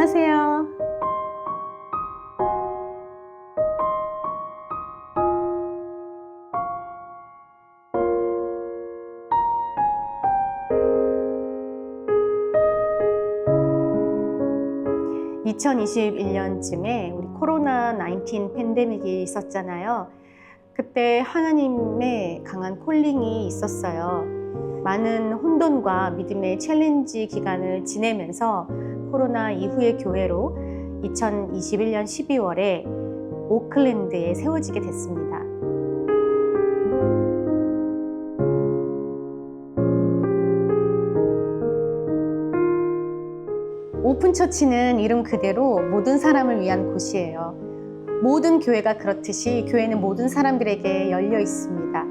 안녕하세요. (2021년쯤에) 우리 코로나 19 팬데믹이 있었잖아요. 그때 하나님의 강한 콜링이 있었어요. 많은 혼돈과 믿음의 챌린지 기간을 지내면서 코로나 이후의 교회로 2021년 12월에 오클랜드에 세워지게 됐습니다. 오픈처치는 이름 그대로 모든 사람을 위한 곳이에요. 모든 교회가 그렇듯이 교회는 모든 사람들에게 열려 있습니다.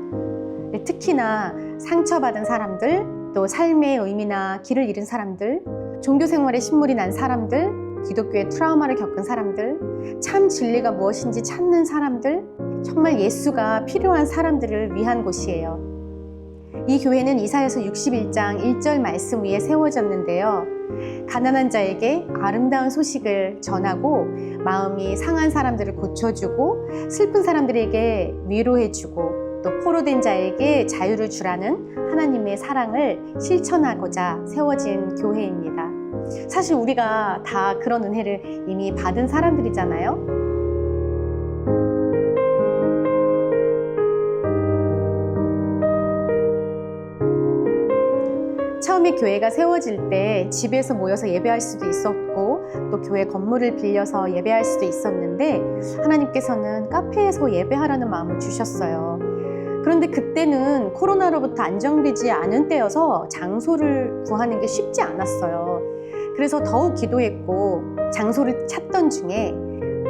네, 특히나 상처받은 사람들, 또 삶의 의미나 길을 잃은 사람들, 종교 생활에 신물이 난 사람들, 기독교의 트라우마를 겪은 사람들, 참 진리가 무엇인지 찾는 사람들, 정말 예수가 필요한 사람들을 위한 곳이에요. 이 교회는 이사여서 61장 1절 말씀 위에 세워졌는데요. 가난한 자에게 아름다운 소식을 전하고 마음이 상한 사람들을 고쳐주고 슬픈 사람들에게 위로해주고 또 포로된 자에게 자유를 주라는 하나님의 사랑을 실천하고자 세워진 교회입니다. 사실 우리가 다 그런 은혜를 이미 받은 사람들이잖아요. 처음에 교회가 세워질 때 집에서 모여서 예배할 수도 있었고 또 교회 건물을 빌려서 예배할 수도 있었는데 하나님께서는 카페에서 예배하라는 마음을 주셨어요. 그런데 그때는 코로나로부터 안정되지 않은 때여서 장소를 구하는 게 쉽지 않았어요. 그래서 더욱 기도했고 장소를 찾던 중에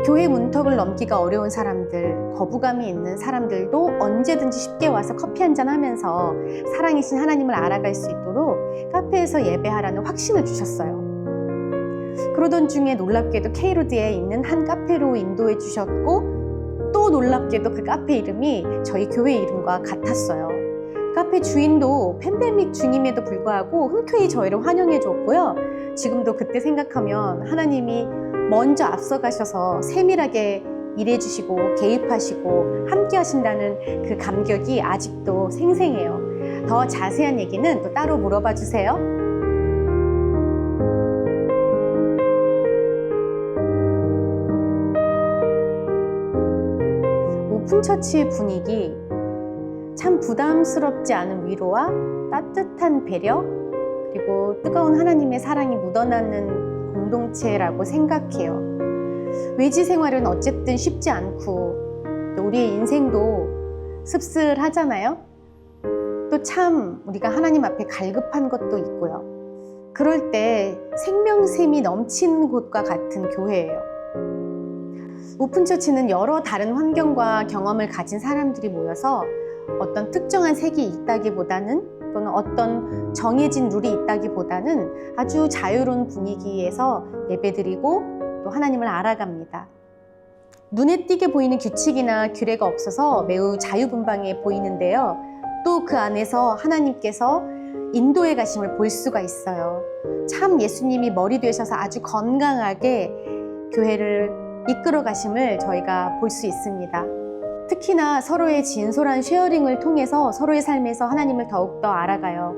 교회 문턱을 넘기가 어려운 사람들, 거부감이 있는 사람들도 언제든지 쉽게 와서 커피 한 잔 하면서 사랑이신 하나님을 알아갈 수 있도록 카페에서 예배하라는 확신을 주셨어요. 그러던 중에 놀랍게도 K로드에 있는 한 카페로 인도해 주셨고 또 놀랍게도 그 카페 이름이 저희 교회 이름과 같았어요. 카페 주인도 팬데믹 중임에도 불구하고 흔쾌히 저희를 환영해 줬고요. 지금도 그때 생각하면 하나님이 먼저 앞서가셔서 세밀하게 일해주시고 개입하시고 함께 하신다는 그 감격이 아직도 생생해요. 더 자세한 얘기는 또 따로 물어봐 주세요. 오픈처치의 분위기, 참 부담스럽지 않은 위로와 따뜻한 배려, 그리고 뜨거운 하나님의 사랑이 묻어나는 공동체라고 생각해요. 외지 생활은 어쨌든 쉽지 않고 또 우리의 인생도 씁쓸하잖아요. 또 참 우리가 하나님 앞에 갈급한 것도 있고요. 그럴 때 생명샘이 넘치는 곳과 같은 교회예요. 오픈처치는 여러 다른 환경과 경험을 가진 사람들이 모여서 어떤 특정한 색이 있다기보다는 또는 어떤 정해진 룰이 있다기보다는 아주 자유로운 분위기에서 예배드리고 또 하나님을 알아갑니다. 눈에 띄게 보이는 규칙이나 규례가 없어서 매우 자유분방해 보이는데요. 또 그 안에서 하나님께서 인도해 가심을 볼 수가 있어요. 참 예수님이 머리 되셔서 아주 건강하게 교회를 이끌어 가심을 저희가 볼 수 있습니다. 특히나 서로의 진솔한 쉐어링을 통해서 서로의 삶에서 하나님을 더욱더 알아가요.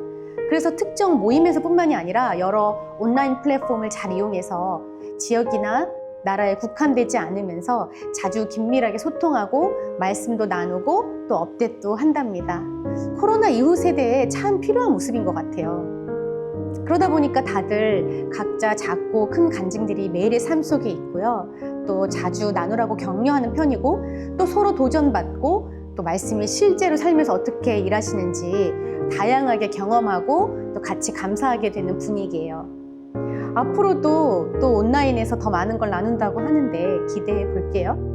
그래서 특정 모임에서 뿐만이 아니라 여러 온라인 플랫폼을 잘 이용해서 지역이나 나라에 국한되지 않으면서 자주 긴밀하게 소통하고 말씀도 나누고 또 업데이트도 한답니다. 코로나 이후 세대에 참 필요한 모습인 것 같아요. 그러다 보니까 다들 각자 작고 큰 간증들이 매일의 삶 속에 있고요. 또 자주 나누라고 격려하는 편이고 또 서로 도전받고 또 말씀이 실제로 삶에서 어떻게 일하시는지 다양하게 경험하고 또 같이 감사하게 되는 분위기예요. 앞으로도 또 온라인에서 더 많은 걸 나눈다고 하는데 기대해 볼게요.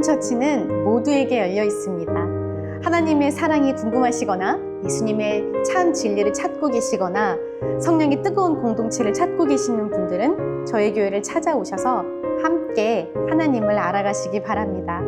오픈 처치는 모두에게 열려 있습니다. 하나님의 사랑이 궁금하시거나 예수님의 참 진리를 찾고 계시거나 성령의 뜨거운 공동체를 찾고 계시는 분들은 저희 교회를 찾아오셔서 함께 하나님을 알아가시기 바랍니다.